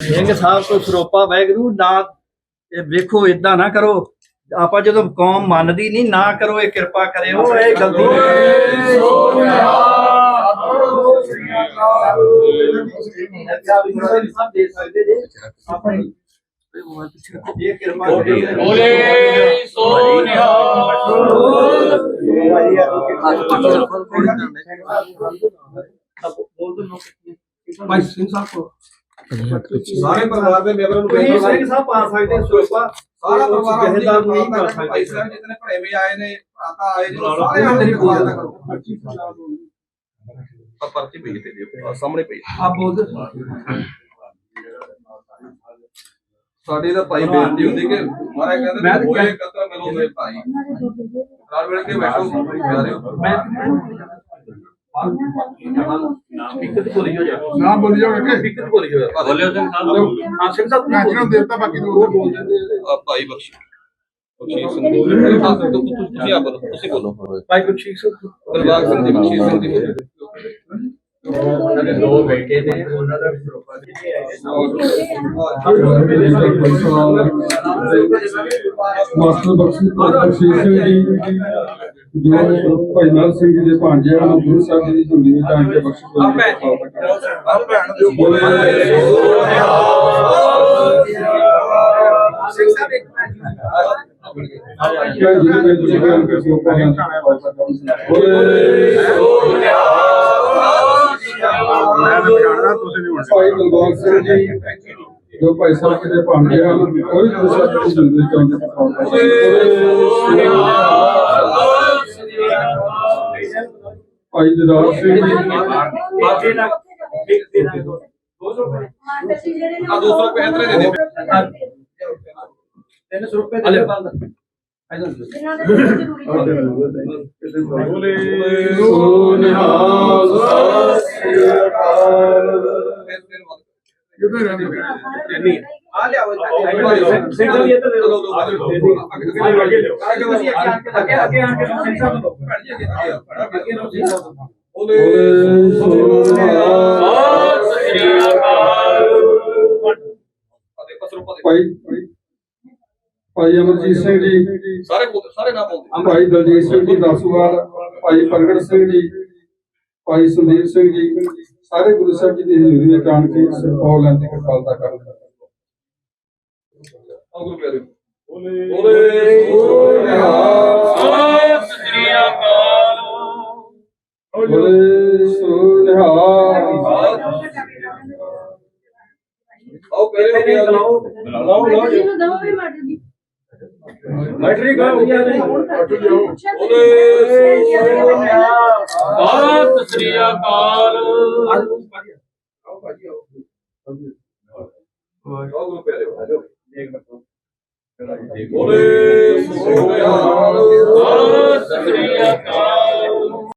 ਸਿੰਘ ਸਾਹਿਬ ਤੋਂ ਸਰੋਪਾ ਵੈਗਰੂ ਨਾ ਇਹ ਵੇਖੋ ਇਦਾਂ ਨਾ ਕਰੋ। ਆਪਾਂ ਜਦੋਂ ਕੌਮ ਮੰਨਦੀ ਨਹੀਂ ਨਾ ਕਰੋ ਇਹ ਕਿਰਪਾ ਕਰਿਓ ਇਹ ਗਲਤੀ ਇਹ ਕਿਰਪਾ ਕਰਿਓ ਬੋਲੇ ਸੋ ਭਾਈ ਸਿੰਘ ਸਾਹਿਬ ਕੋ ਸਾਰੇ ਪਰਿਵਾਰ ਦੇ ਮੈਂਬਰਾਂ ਨੂੰ ਤੁਸੀਂ ਸਿੰਘ ਸਾਹਿਬ ਪਾ ਸਕਦੇ ਹੋ ਸਰੋਪਾ ਸਾਰਾ ਪਰਿਵਾਰ ਆਪਣੀ ਜਥੇਦਾਰ ਨਹੀਂ ਭਾਈ ਸਕਦੇ। ਸਾਹਿਬ ਜਿਤਨੇ ਭੜੇ ਵੀ ਆਏ ਨੇ ਭਰਾਤਾ ਆਏ ਨੇ ਸਾਰੇ ਆਪਣੀ ਪਰਿਵਾਰ ਕਰੋ। ਆ ਪਰਚੀ ਭੇਜ ਦੇ ਦਿਓ ਸਾਹਮਣੇ ਪਈ। ਆਪ ਬੋਲਦੇ। ਸਾਡੇ ਦਾ ਭਾਈ ਬੇਨਤੀ ਹੁੰਦੀ ਕਿ ਮਹਾਰਾਜ ਕਹਿੰਦੇ ਹੋਏ ਕਹਿ- ਕਤਰ ਮਿਲੋ ਮੇਰੇ ਭਾਈ। ਨਾਲ ਮਿਲ ਕੇ ਬੈਠੋ। ਮੈਂ ਦਿੱਕਤ ਭੁੱਲੀ ਹੋ ਜਾ ਨਾ ਬੋਲੀ ਜਾਓ ਕਿ ਦਿੱਕਤ ਭੁੱਲ ਗਿਆ ਬੋਲਿਓ ਸਿੰਘ ਸਾਹਿਬ ਹਾਂ ਸਿੰਘ ਸਾਹਿਬ ਮੈਂ ਜਿਹੜਾ ਦੇਵਤਾ ਬਾਕੀ ਨੂੰ ਉਹ ਬੋਲ ਦਿੰਦੇ ਆ ਭਾਈ ਬਖਸ਼ ਬਖਸ਼ੀਸ਼ ਸਿੰਘ ਬੋਲੋ ਹਾਂ, ਤੁਸੀਂ ਆਪ ਬੋਲੋ ਤੁਸੀਂ ਬੋਲੋ। ਭਾਈ ਗੁਰਸ਼ੀਕ ਸਿੰਘ ਦਿਲਬਾਗ ਸਿੰਘ ਜੀ ਬਖਸ਼ੀਸ਼ ਸਿੰਘ ਜੀ ਉਹਨਾਂ ਦੇ ਦੋ ਬੇਟੇ ਨੇ ਉਹਨਾਂ ਦਾ ਸਰੋਪਾ ਮਾਸਟਰ ਬਖਸ਼ੀ ਬਖਸ਼ੀਸ਼ ਸਿੰਘ ਜੀ ਜੋ ਭਾਈ ਨਾਲ ਸਿੰਘ ਜੀ ਦੇ ਭਾਂਜੇ ਹਨ ਗੁਰੂ ਸਾਹਿਬ ਜੀ ਦੀ ਝੁੰਡੀ ਵਿੱਚ ਆਣ ਕੇ ਬਖਸ਼ ਆ ਭੈਣ ਆ ਭੈਣ ਦੇ ਬੋਲੇ। ਸਿੰਘ ਸਾਹਿਬ ਇੱਕ ਜੈ ਜੀ ਦੇ ਤੁਸੀਂ ਬਿਆਨ ਕਰ ਸੋ ਪਾਣ ਭਾਈ ਦਲਬਾਗ ਸਿੰਘ ਜੀ ਜੋ ਭਾਈ ਸਾਹਿਬ ਦੇ ਭਾਂਜੇ ਹਨ ਕੋਈ ਗੁਰੂ ਸਾਹਿਬ ਜੀ ਦੀ ਝੁੰਡੀ ਵਿੱਚ ਆਣ ਕੇ ਭਾਈ ਜਦਾਰ ਸਿੰਘ ਜੀ। ਬਾਕੀ ਨਾ ਇੱਕ ਦਿਨ ਦੋ ਸੌ ਰੁਪਏ। ਆ 200 ਰੁਪਏ ਇਤਰੇ ਦੇ ਤਿੰਨ ਸੌ ਰੁਪਏ ਦੇ ਬੰਦ ਸੋ ਨਿਹਾਲ ਕਿਉਂ ਰਹਿੰਦੇ ਆ ਲਿਆਓ ਸਿੰਘ ਸਾਹਿਬ ਇਹ ਤਾਂ ਦੇ ਦਿਓ। ਅੱਗੇ ਲਿਓ ਅੱਗੇ ਅੱਗੇ ਆਣ ਕੇ ਸਾਹਿਬ ਨੂੰ ਅੱਗੇ ਸਿੰਘ ਸਾਹਿਬ ਨੂੰ ਬੋਲੇ ਸੋ ਨਿਹਾਲ ਸ੍ਰੀ ਅਕਾਲ ਭਾਈ ਭਾਈ ਅਮਰਜੀਤ ਸਿੰਘ ਜੀ ਸਾਰੇ ਬੋਲਦੇ ਸਾਰੇ ਨਾ ਬੋਲਦੇ ਭਾਈ ਦਲਜੀਤ ਸਿੰਘ ਜੀ ਦਾਸੂਵਾਲ ਭਾਈ ਪ੍ਰਗਟ ਸਿੰਘ ਜੀ ਭਾਈ ਸੰਦੀਪ ਸਿੰਘ ਜੀ ਸਾਰੇ ਗੁਰੂ ਸਾਹਿਬ ਜੀ ਦੀ ਹਜ਼ੂਰੀ ਵਿੱਚ ਆਣ ਕੇ ਸਿਰਫੌਲ ਲੈਣ ਦੀ ਕਿਰਪਾਲਤਾ ਕਰਨ ਆ ਗੁਰੂ ਪਿਆਰੇ ਬੋਲੇ ਸੋ ਨਿਹਾਲ ਸਤਿ ਸ੍ਰੀ ਅਕਾਲ ਬੋਲੇ ਸੋ ਨਿਹਾਲ ਆਓ। ਪਹਿਲੇ ਗਿਆ ਲਾਓ ਲਾਓ ਬੈਟਰੀ ਕਾ ਹੋ ਗਿਆ ਨਹੀਂ ਸਤਿ ਸ੍ਰੀ ਅਕਾਲ। ਆਓ ਭਾਜੀ ਆਓ ਆਓ। ਗੁਰੂ ਪਿਆਰੇ ਆਜੋ ਬੋਲੇ ਸੋ ਨਿਹਾਲ ਸਤਿ ਸ੍ਰੀ ਅਕਾਲ।